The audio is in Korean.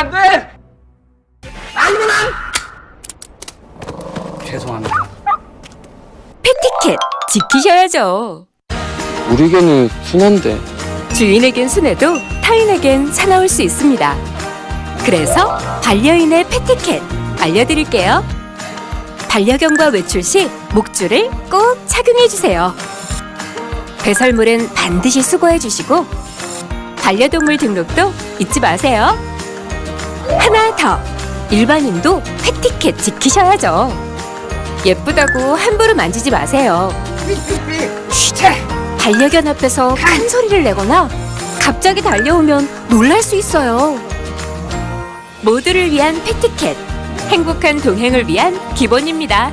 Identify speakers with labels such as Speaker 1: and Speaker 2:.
Speaker 1: 안 돼! 죄송합니다.
Speaker 2: 패티켓 지키셔야죠.
Speaker 3: 우리 개는 순한데
Speaker 2: 주인에겐 순해도 타인에겐 사나울 수 있습니다. 그래서 반려인의 패티켓 알려드릴게요. 반려견과 외출 시 목줄을 꼭 착용해 주세요. 배설물은 반드시 수거해 주시고 반려동물 등록도 잊지 마세요. 하나 더 일반인도 패티켓 지키셔야죠. 예쁘다고 함부로 만지지 마세요. 반려견 앞에서 큰 소리를 내거나 갑자기 달려오면 놀랄 수 있어요. 모두를 위한 패티켓. 행복한 동행을 위한 기본입니다.